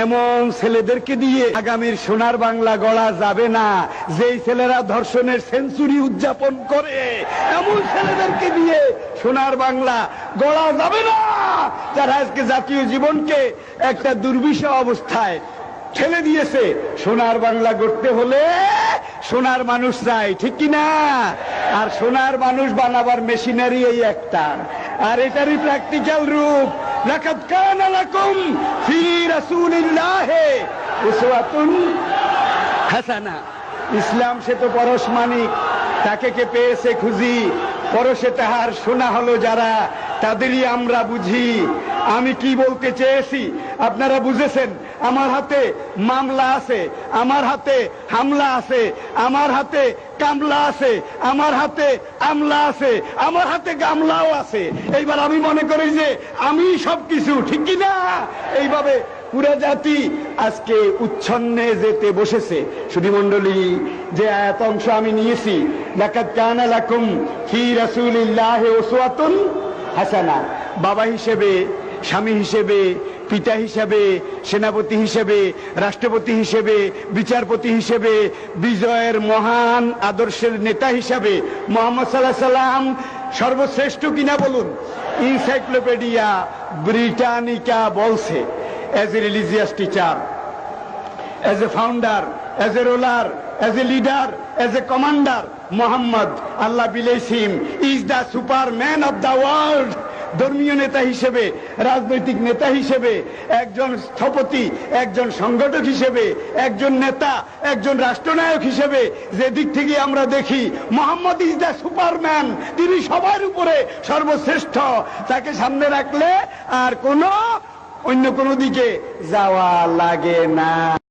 এমন ছেলেদেরকে দিয়ে আগামীর সোনার বাংলা গড়া যাবে না। যেই ছেলেরা ধর্ষণের সেঞ্চুরি উদযাপন করে, এমন ছেলেদেরকে দিয়ে সোনার বাংলা গড়া যাবে না। যারা আজকে জাতীয় জীবনকে একটা দুর্বিষহ অবস্থায় ঠেলে দিয়েছে, সোনার বাংলা গড়তে হলে সোনার মানুষ চাই ঠিক না আর সোনার মানুষ বানাবার মেশিনারি এই একটা। আর এটারই প্র্যাকটিক্যাল রূপ। লাকাদ কানা লাকুম ফি রাসূলিল্লাহি উসওয়াতুন হাসানা ইসলাম সে তো পরশ মানিক। তাকে কে পেয়েছে খুঁজি? পরশে তাহার শোনা হলো যারা তাদেরই আমরা বুঝি। আমি কি বলতে চেয়েছি? আপনারা বুঝেছেন, আমার হাতে মামলা আছে, আমার হাতে হামলা আছে, আমার হাতে কামলা আছে, আমার হাতে আমলা আছে, আমার হাতে গামলাও আছে। এইবার আমি মনে করি যে আমি সবকিছু, ঠিক কি না? এইভাবে পুরা জাতি আজকে উচ্ছন্নে যেতে বসেছে। সুধী মন্ডলী যে আয়াত অংশ আমি নিয়েছি লাকাত কানা লাকুম ফি রাসূলিল্লাহি উসওয়াতুন হাসানা বাবা হিসেবে স্বামী হিসেবে পিতা হিসেবে সেনাপতি হিসেবে রাষ্ট্রপতি হিসেবে বিচারপতি হিসেবে বিজয়ের মহান আদর্শের নেতা হিসাবে মোহাম্মদ সাল্লাহ সাল্লাম সর্বশ্রেষ্ঠ কিনা বলুন? ইনসাইক্লোপিডিয়া ব্রিটানিকা বলছে as a religious teacher as a founder as a ruler, as a leader, as a commander, Muhammad, Allah bless him, is the superman of the world. ধর্মীয় নেতা হিসেবে রাজনৈতিক নেতা হিসেবে একজন স্থপতি একজন সংগঠক হিসেবে একজন নেতা একজন রাষ্ট্রনায়ক হিসেবে যে দিক থেকে আমরা দেখি মোহাম্মদ ইজ দ্য সুপারম্যান তিনি সবার উপরে সর্বশ্রেষ্ঠ। তাকে সামনে রাখলে আর কোনো অন্য কোনো দিকে যাওয়া লাগে না।